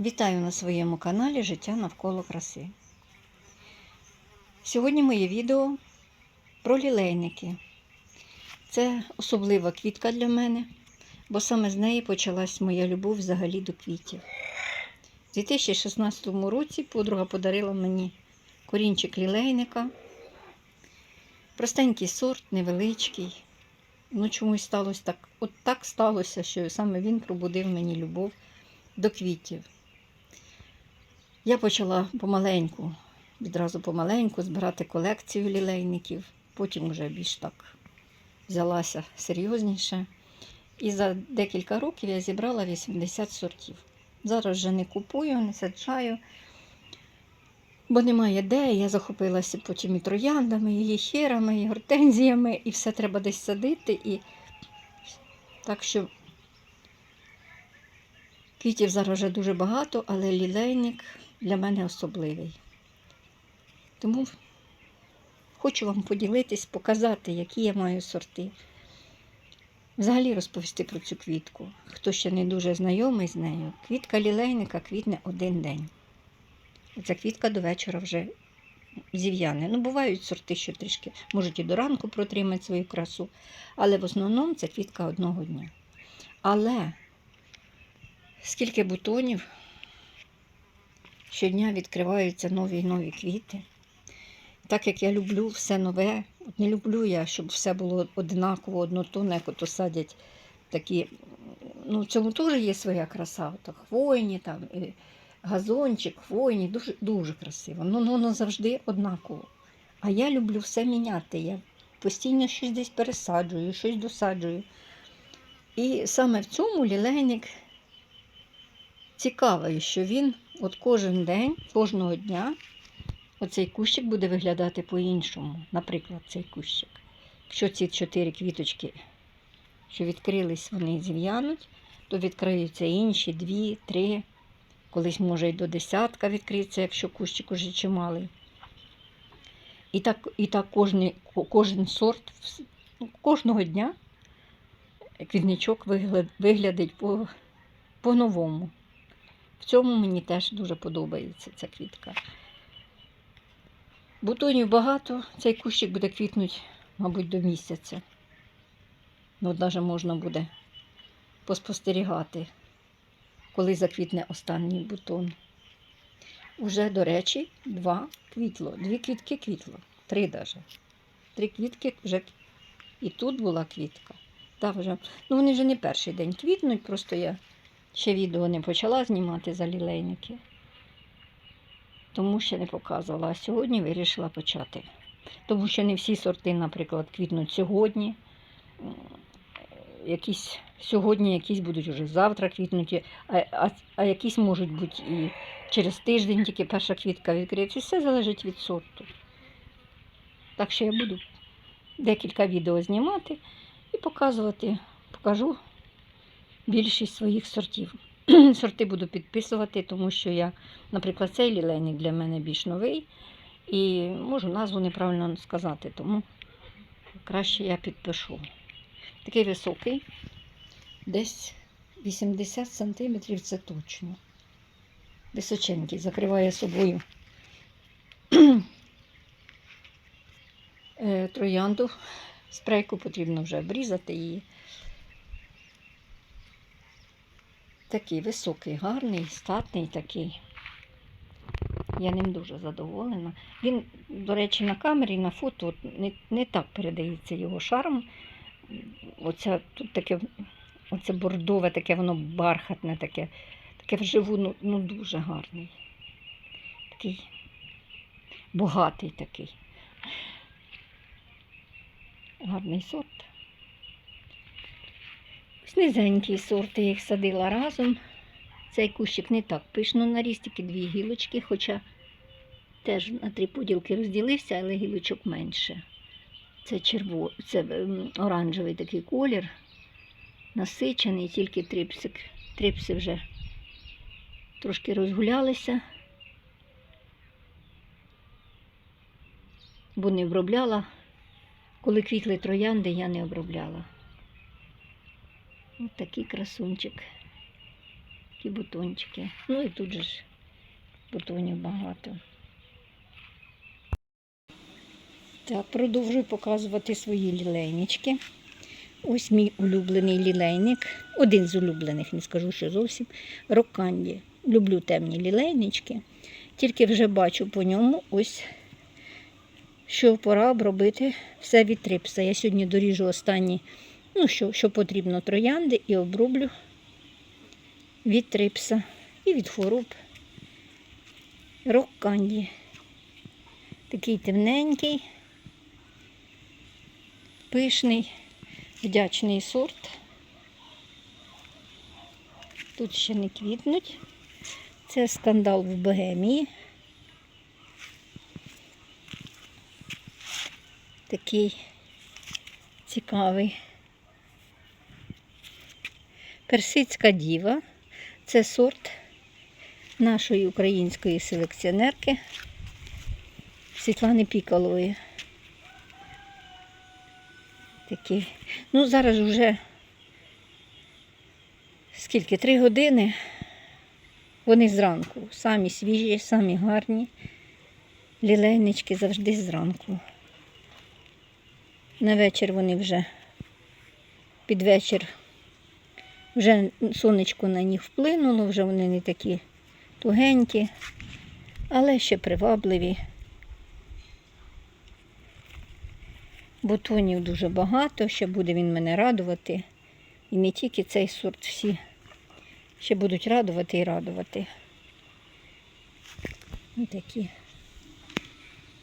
Вітаю на своєму каналі Життя навколо краси. Сьогодні моє відео про лілейники. Це особлива квітка для мене, бо саме з неї почалась моя любов взагалі до квітів. У 2016 році подруга подарила мені корінчик лілейника. Простенький сорт, невеличкий. Ну, чомусь сталося так. От так сталося, що саме він пробудив мені любов до квітів. Я почала помаленьку, відразу помаленьку збирати колекцію лілейників, потім вже більш так взялася серйозніше. І за декілька років я зібрала 80 сортів. Зараз вже не купую, не саджаю, бо немає де. Я захопилася потім і трояндами, і гіхерами, і гортензіями, і все треба десь садити. І... Так що квітів зараз вже дуже багато, але лілейник для мене особливий. Тому хочу вам поділитись, показати, які я маю сорти. Взагалі розповісти про цю квітку. Хто ще не дуже знайомий з нею, квітка лілейника квітне один день. Ця квітка до вечора вже зів'яне. Ну, бувають сорти, що трішки можуть і до ранку протримати свою красу, але в основному це квітка одного дня. Але скільки бутонів, щодня відкриваються нові і нові квіти. Так як я люблю все нове, от не люблю я, щоб все було однаково, однотонне, як ото садять такі. Ну, в цьому теж є своя краса. Ото хвойні, там, і газончик, хвойні, дуже, дуже красиво. Ну, ну, воно завжди однаково. А я люблю все міняти. Я постійно щось десь пересаджую, щось досаджую. І саме в цьому лілейник цікавий, що він от кожен день, кожного дня, оцей кущик буде виглядати по-іншому. Наприклад, цей кущик. Якщо ці чотири квіточки, що відкрились, вони зів'януть, то відкриються інші, дві, три. Колись може й до десятка відкритися, якщо кущик уже чималий. І так, і так кожен, кожен сорт ну, кожного дня квітничок виглядить по, по-новому. В цьому мені теж дуже подобається ця квітка. Бутонів багато, цей кущик буде квітнути, мабуть, до місяця. Ну, навіть можна буде поспостерігати, коли заквітне останній бутон. Уже, до речі, два квітло, дві квітки квітло, три навіть. Три квітки вже і тут була квітка. Та вже, ну вони вже не перший день квітнуть, просто я ще відео не почала знімати за лілейники, тому ще не показувала. А сьогодні вирішила почати. Тому що не всі сорти, наприклад, квітнуть сьогодні. Якісь сьогодні, якісь будуть вже завтра квітнуті, а, а, а якісь можуть бути і через тиждень тільки перша квітка відкриється. Все залежить від сорту. Так що я буду декілька відео знімати і показувати, покажу більшість своїх сортів. Сорти буду підписувати, тому що я, наприклад, цей лілейник для мене більш новий. І можу назву неправильно сказати, тому краще я підпишу. Такий високий, десь 80 см це точно. Височенький, закриває собою Е, троянду. Спрейку потрібно вже обрізати її. Такий високий, гарний, статний такий. Я ним дуже задоволена. Він, до речі, на камері, на фото не, не так передається його шарм. Оця, тут таке, оце бордове, таке воно бархатне, таке, таке вживу ну, ну дуже гарний. Такий багатий такий. Гарний сорт. Ось низенький сорт, я їх садила разом. Цей кущик не так пишно наріс, тільки дві гілочки, хоча теж на три поділки розділився, але гілочок менше. Це черво... це ем, оранжевий такий колір, насичений, тільки трипсик. Трипси вже трошки розгулялися, бо не обробляла. Коли квітли троянди, я не обробляла. Ось такий красунчик. Такі бутончики. Ну і тут же ж бутонів багато. Так, продовжую показувати свої лілейнички. Ось мій улюблений лілейник. Один з улюблених, не скажу, що зовсім. Роканді. Люблю темні лілейнички. Тільки вже бачу по ньому ось, що пора обробити все від трипса. Я сьогодні доріжу останні, ну, що, що потрібно, троянди і оброблю від трипса і від хвороб. Роканді. Такий темненький, пишний, вдячний сорт. Тут ще не квітнуть. Це скандал в Богемії. Такий цікавий. Персидська діва. Це сорт нашої української селекціонерки Світлани Пікалової. Такий. Ну, зараз вже скільки? Три години. Вони зранку. Самі свіжі, самі гарні. Лілейнички завжди зранку. На вечір вони вже під вечір вже сонечко на них вплинуло, вже вони не такі тугенькі, але ще привабливі. Бутонів дуже багато, ще буде він мене радувати. І не тільки цей сорт, всі ще будуть радувати і радувати. Ось такі.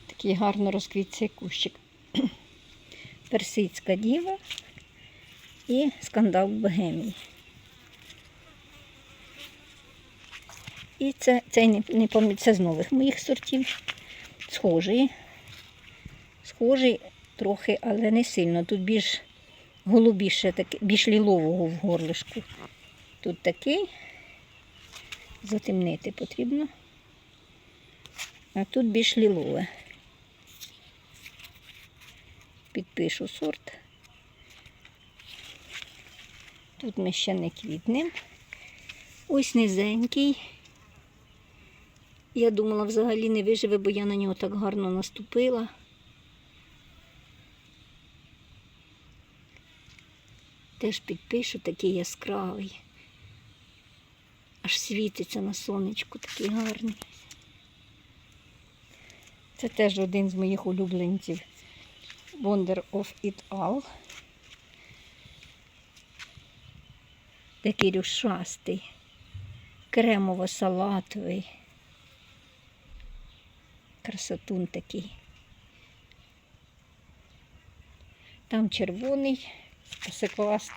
Такий гарно розквітцей кущик. Персидська діва і скандал Богемії. І це, цей не, не пам'ятаю, це з нових моїх сортів. Схожий. Схожий трохи, але не сильно. Тут більш голубіше, таке, більш лілового в горлишку. Тут такий. Затемнити потрібно. А тут більш лілове. Підпишу сорт. Тут ми ще не квітнемо. Ось низенький. Я думала, взагалі не виживе, бо я на нього так гарно наступила. Теж підпишу такий яскравий. Аж світиться на сонечку, такий гарний. Це теж один з моїх улюбленців Wonder of It All. Такий рюшастий, кремово-салатовий. Красотун такий. Там червоний спасекласт.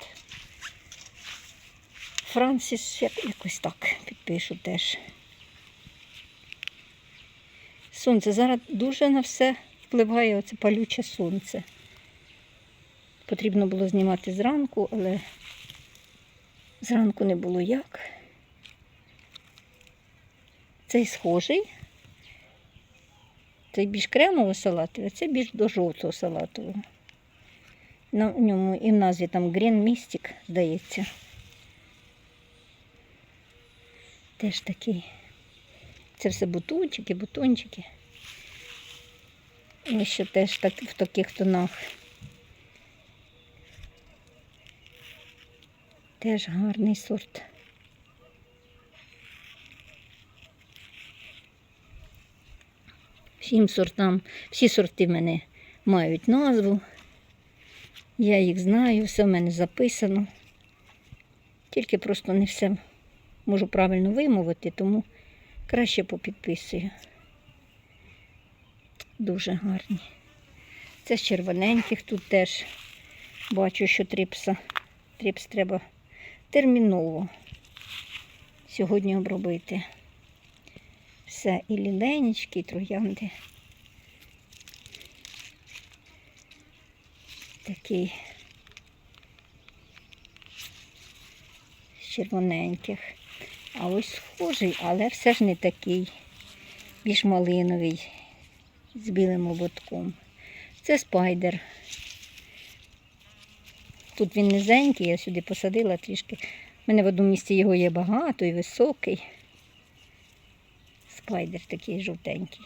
Франсіс, як- якось так підпишу теж. Сонце зараз дуже на все впливає оце палюче сонце. Потрібно було знімати зранку, але зранку не було як. Цей схожий. Цей більш кремово салатовий, а це більш до жовтого салатового. На ньому і в назві там Green Mystic, здається. Теж такий. Це все бутончики, бутончики. І ще теж так, в таких тонах. Теж гарний сорт. Всім сортам, всі сорти в мене мають назву. Я їх знаю, все в мене записано. Тільки просто не все можу правильно вимовити, тому краще попідписую. Дуже гарні. Це з червоненьких тут теж бачу, що трипса. Трипс треба терміново сьогодні обробити. Все, і ліленечки, і троянди. Такий з червоненьких. А ось схожий, але все ж не такий. Більш малиновий з білим ободком. Це спайдер. Тут він низенький, я сюди посадила трішки. У мене в одному місці його є багато і високий. Спайдер такий жовтенький.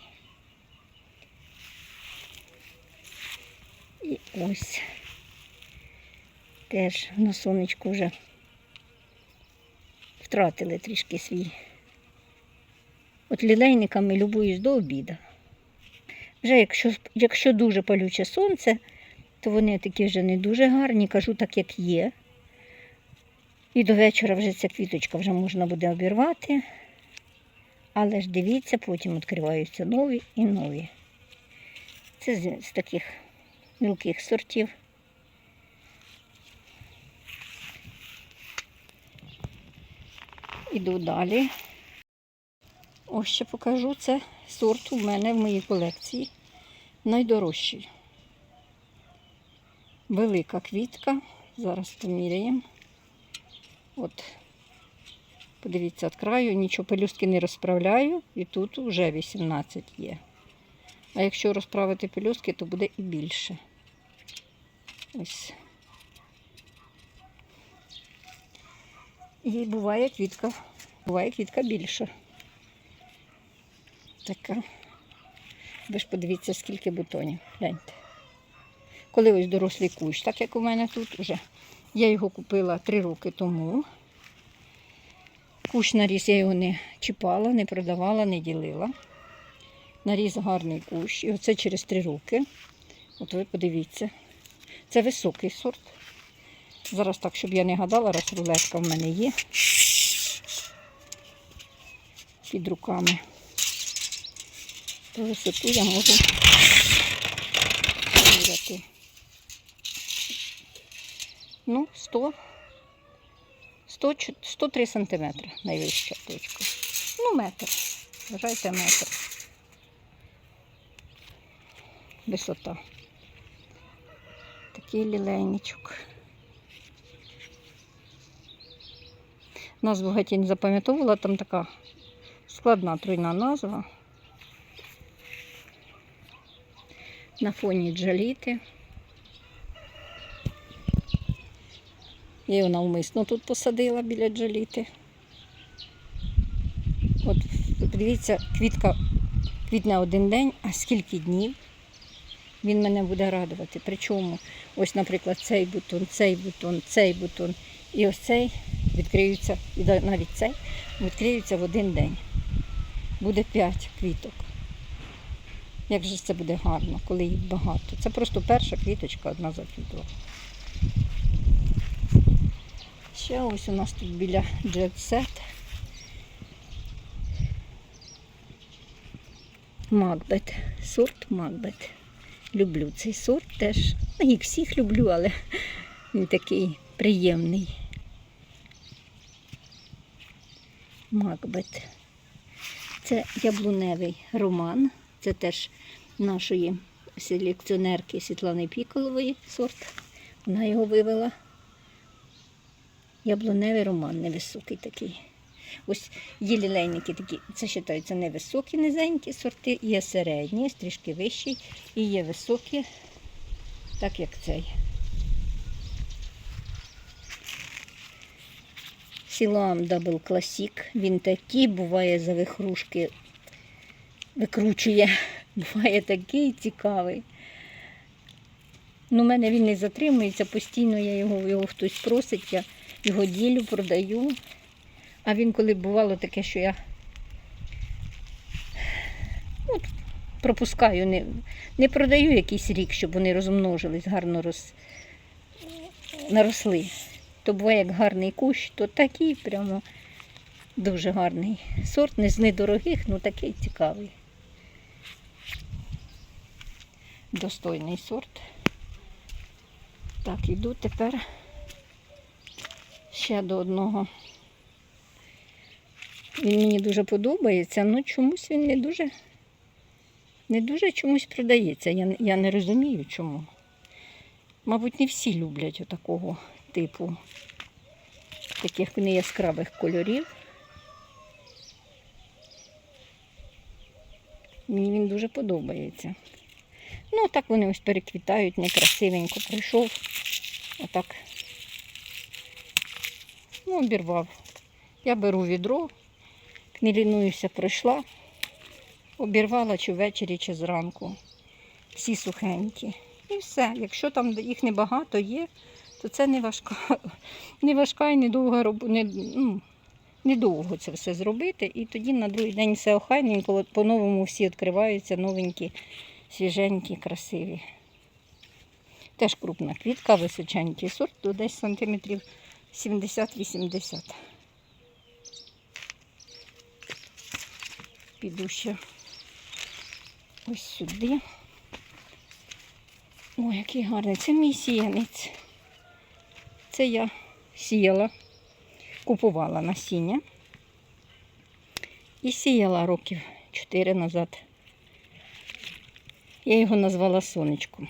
І ось теж на сонечку вже втратили трішки свій. От лілейниками любуюсь до обіду. Вже якщо, якщо дуже палюче сонце, то вони такі вже не дуже гарні, кажу так, як є. І до вечора вже ця квіточка вже можна буде обірвати. Але ж дивіться, потім відкриваються нові і нові. Це з, з таких мілких сортів. Іду далі. Ось ще покажу. Це сорт у мене в моїй колекції. Найдорожчий. Велика квітка. Зараз поміряємо. От, подивіться, від нічого пелюстки не розправляю, і тут вже 18 є. А якщо розправити пелюстки, то буде і більше. Ось. І буває квітка, буває квітка більша. Така. Ви ж подивіться, скільки бутонів. Гляньте. Коли ось дорослий кущ, так як у мене тут вже. Я його купила три роки тому. Кущ наріс, я його не чіпала, не продавала, не ділила. Наріс гарний кущ. І оце через три роки. От ви подивіться. Це високий сорт. Зараз так, щоб я не гадала, раз рулетка в мене є під руками. То висоту я можу поміряти. Ну, 100, 100, 103 сантиметри найвища точка. Ну, метр. Вважайте метр. Висота. Такий лілейничок. Назву геть не запам'ятовувала, там така складна тройна назва. На фоні джаліти. Я його навмисно тут посадила біля джаліти. От подивіться, квітка квітне один день, а скільки днів він мене буде радувати. Причому, ось, наприклад, цей бутон, цей бутон, цей бутон і ось цей відкриються, і навіть цей відкриються в один день. Буде 5 квіток. Як же це буде гарно, коли їх багато. Це просто перша квіточка одна заквітла. Ще ось у нас тут біля джетсет. Макбет. Сорт Макбет. Люблю цей сорт теж. Ну, їх всіх люблю, але він такий приємний. Макбет. Це яблуневий роман. Це теж нашої селекціонерки Світлани Піколової сорт. Вона його вивела. Яблуневий роман невисокий такий. Ось є лілейники такі, це вважаються невисокі, низенькі сорти, є середні, трішки вищі, і є високі, так як цей. Сілам Double Classic. Він такий буває за вихрушки, викручує. Буває такий цікавий. Ну, у мене він не затримується, постійно я його, його хтось просить, я його ділю, продаю. А він коли бувало таке, що я от, пропускаю, не, не продаю якийсь рік, щоб вони розмножились, гарно роз, наросли. То буває як гарний кущ, то такий прямо дуже гарний сорт, не з недорогих, ну такий цікавий. Достойний сорт. Так, іду тепер ще до одного. Він мені дуже подобається, але чомусь він не дуже не дуже чомусь продається. Я, я не розумію чому. Мабуть, не всі люблять отакого типу, таких неяскравих кольорів. Мені він дуже подобається. Ну, так вони ось переквітають, некрасивенько прийшов. Отак. Ну, обірвав. Я беру відро, не лінуюся, пройшла, обірвала чи ввечері, чи зранку. Всі сухенькі. І все. Якщо там їх небагато є, то це не важка, не важка і недовга робота. Не, ну, недовго це все зробити. І тоді на другий день все охайненько, по-новому всі відкриваються, новенькі, свіженькі, красиві. Теж крупна квітка, височенький сорт, то десь сантиметрів 70-80. Піду ще ось сюди. Ой, який гарний. Це мій сіянець. Це я сіяла, купувала насіння і сіяла років 4 назад. Я його назвала сонечком.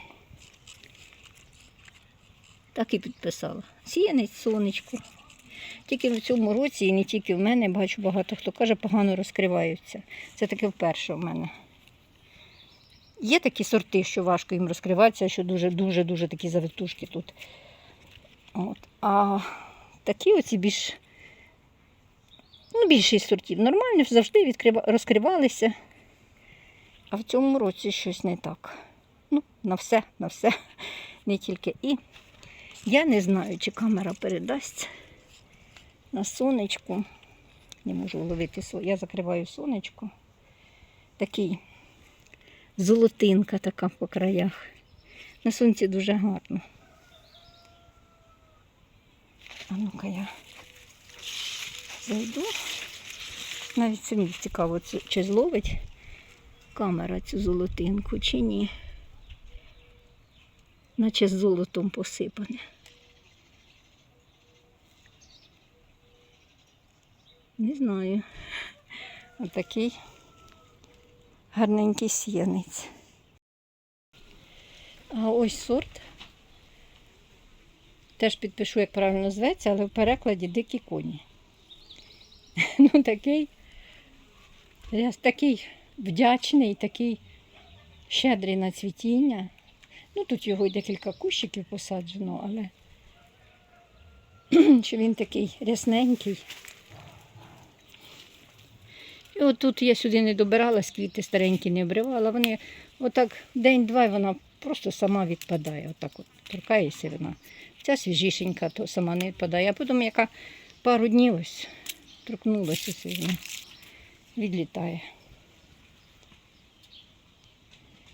Так і підписала. Сіянець сонечко. Тільки в цьому році, і не тільки в мене, бачу багато хто каже, погано розкриваються. Це таке вперше в мене. Є такі сорти, що важко їм розкриватися, що дуже-дуже-дуже такі завитушки тут. От. А такі оці більш, ну, більшість сортів нормально, завжди відкрива... розкривалися. А в цьому році щось не так. Ну, на все, на все, не тільки. І я не знаю, чи камера передасть на сонечку. Не можу вловити сон- Я закриваю сонечко. Такий золотинка така по краях. На сонці дуже гарно. А ну-ка я зайду. Навіть самі цікаво, чи зловить камера цю золотинку, чи ні. Наче з золотом посипане. Не знаю. Отакий гарненький сіянець. А ось сорт. Теж підпишу, як правильно зветься, але в перекладі дикі коні. Ну, такий, такий вдячний, такий щедрий на цвітіння. Ну, тут його декілька кущиків посаджено, але що він такий рясненький. І от тут я сюди не добиралась, квіти старенькі не обривала. Вони отак день-два вона просто сама відпадає. Отак от торкається вона. Ця свіжішенька, то сама не відпадає. А потім яка пару днів ось торкнулася сьогодні. Відлітає.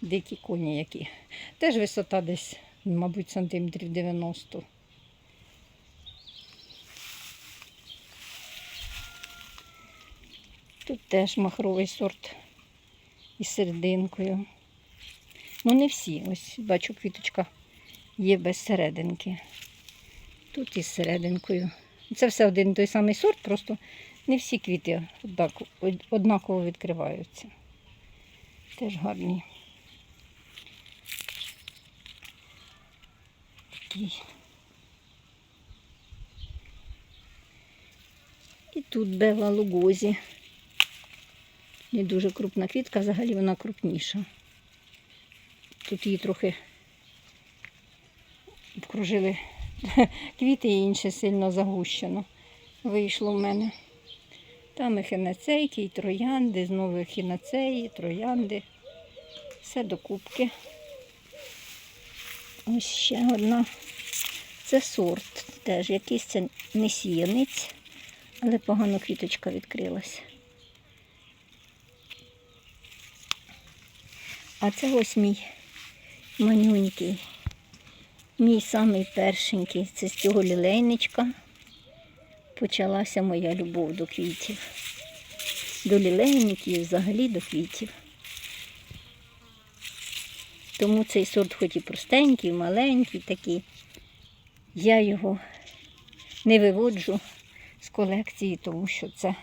Дикі коні які. Теж висота десь, мабуть, сантиметрів 90. Тут теж махровий сорт із серединкою. Ну, не всі. Ось бачу, квіточка є без серединки. Тут із серединкою. Це все один той самий сорт, просто не всі квіти однаково відкриваються. Теж гарні. Такий. І тут Бела Лугозі. Не дуже крупна квітка, взагалі вона крупніша. Тут її трохи обкружили квіти і інше сильно загущено. Вийшло в мене. Там і хінацейки, і троянди, знову хінацеї, троянди. Все до кубки. Ось ще одна. Це сорт теж. Якийсь це не сіянець, але погано квіточка відкрилась. А це ось мій манюнький. Мій самий першенький. Це з цього лілейничка почалася моя любов до квітів. До лілейників і взагалі до квітів. Тому цей сорт хоч і простенький, маленький такий. Я його не виводжу з колекції, тому що це,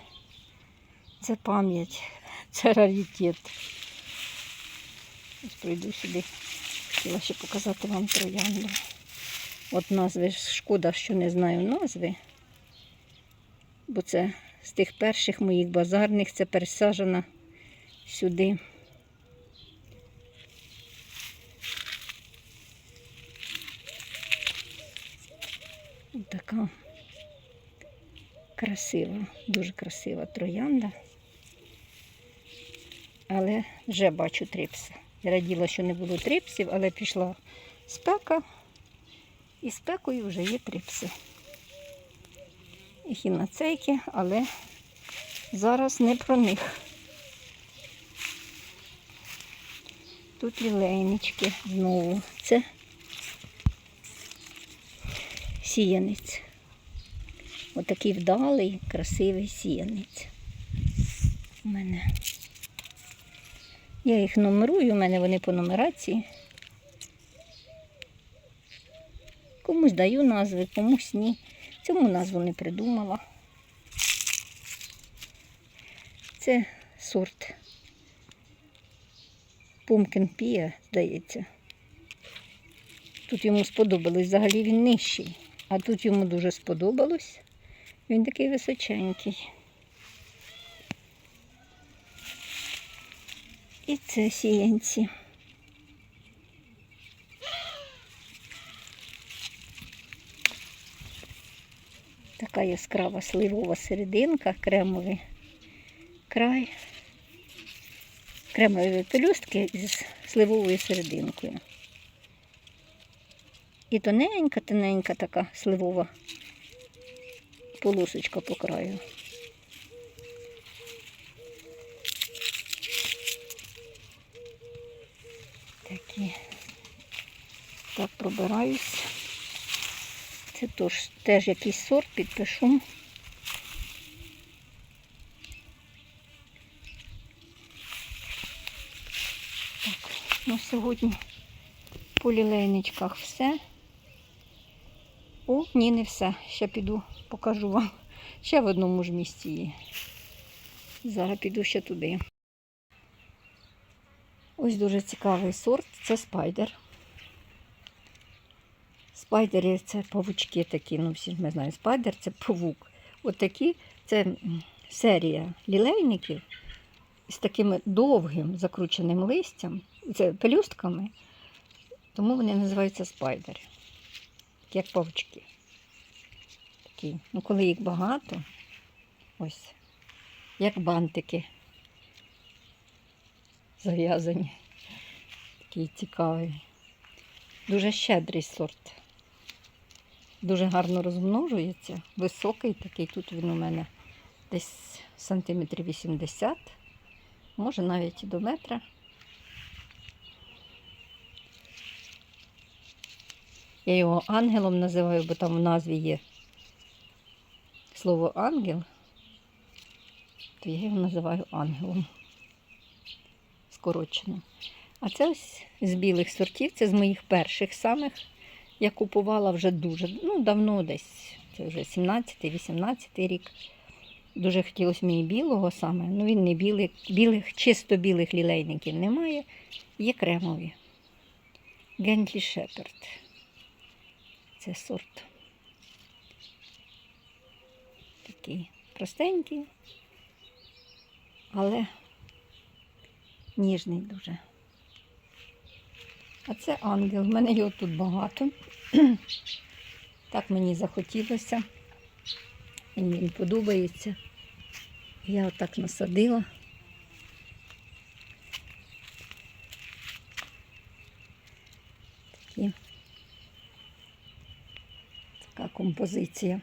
це пам'ять, це раритет. Ось прийду сюди. Хотіла ще показати вам троянду. От назви шкода, що не знаю назви. Бо це з тих перших моїх базарних, це пересаджена сюди. Така Красива, дуже красива троянда. Але вже бачу трипси. Раділа, що не було трипсів, але пішла спека, і спекою вже є трипси. І хінацейки, але зараз не про них. Тут лілейнички знову. Це сіянець. Отакий вдалий, красивий сіянець. У мене. Я їх нумерую, у мене вони по нумерації. Комусь даю назви, комусь ні. Цьому назву не придумала. Це сорт Pumpkin Pia, здається. Тут йому сподобалось, взагалі він нижчий, а тут йому дуже сподобалось. Він такий височенький. І це сіянці. Така яскрава сливова серединка, кремовий край. Кремові пелюстки з сливовою серединкою. І тоненька, тоненька така сливова полосочка по краю. Такі. Так пробираюсь. Це тож, теж якийсь сорт підпишу. Так, ну сьогодні по лілейничках все. О, ні, не все. Ще піду, покажу вам. Ще в одному ж місці є. Зараз піду ще туди. Ось дуже цікавий сорт це спайдер. Спайдери це павучки такі, ну всі ж ми знаємо, спайдер це павук. От це серія лілейників з таким довгим закрученим листям, це пелюстками, тому вони називаються спайдери, як павучки. Такі. Ну, коли їх багато, ось, як бантики зав'язані. Такий цікавий. Дуже щедрий сорт. Дуже гарно розмножується. Високий такий, тут він у мене десь сантиметрів 80, може навіть і до метра. Я його ангелом називаю, бо там в назві є слово ангел, то я його називаю ангелом. Скорочено. А це ось з білих сортів, це з моїх перших самих. Я купувала вже дуже, ну, давно десь, це вже 17-18 рік. Дуже хотілося мені білого саме. Ну він не білий, білих, чисто білих лілейників немає. Є кремові. Гентлі Шеперд. Це сорт. Такий простенький, але ніжний дуже. А це ангел. В мене його тут багато. Так мені захотілося. Мені він подобається. Я отак насадила. Такі. Така композиція.